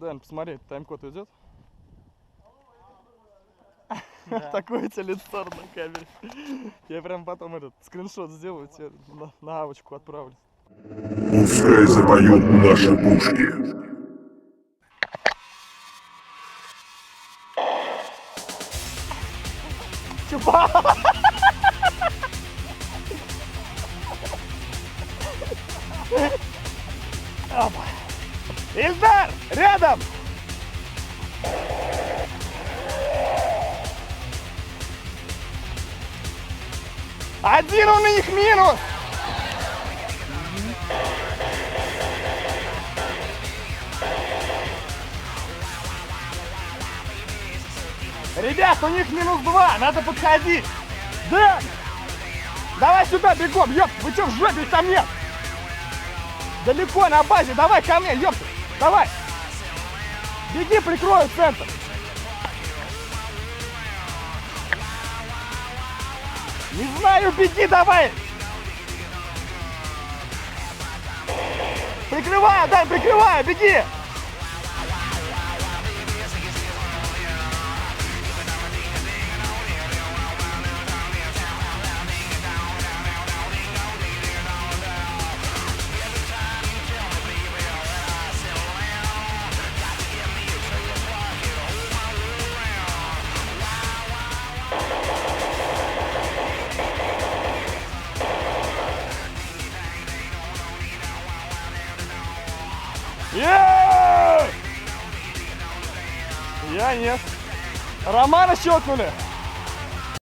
Дэн, посмотри, тайм-код идет. Такое у тебя лицо на камере. Я прям потом этот скриншот сделаю, тебе на, на авочку отправлю. Пускай запоют наши пушки. Чупа! Опа. Ильдар, рядом! Один у них минус! Ребят, у них минус два, надо подходить. Дэн! Давай сюда бегом, ёпт, вы чё в жопе там нет? Далеко на базе, давай ко мне, ёпт, давай. Беги, прикрою центр. Не знаю, беги давай. Прикрываю, дай, прикрываю, беги. Я нет. Романа щелкнули.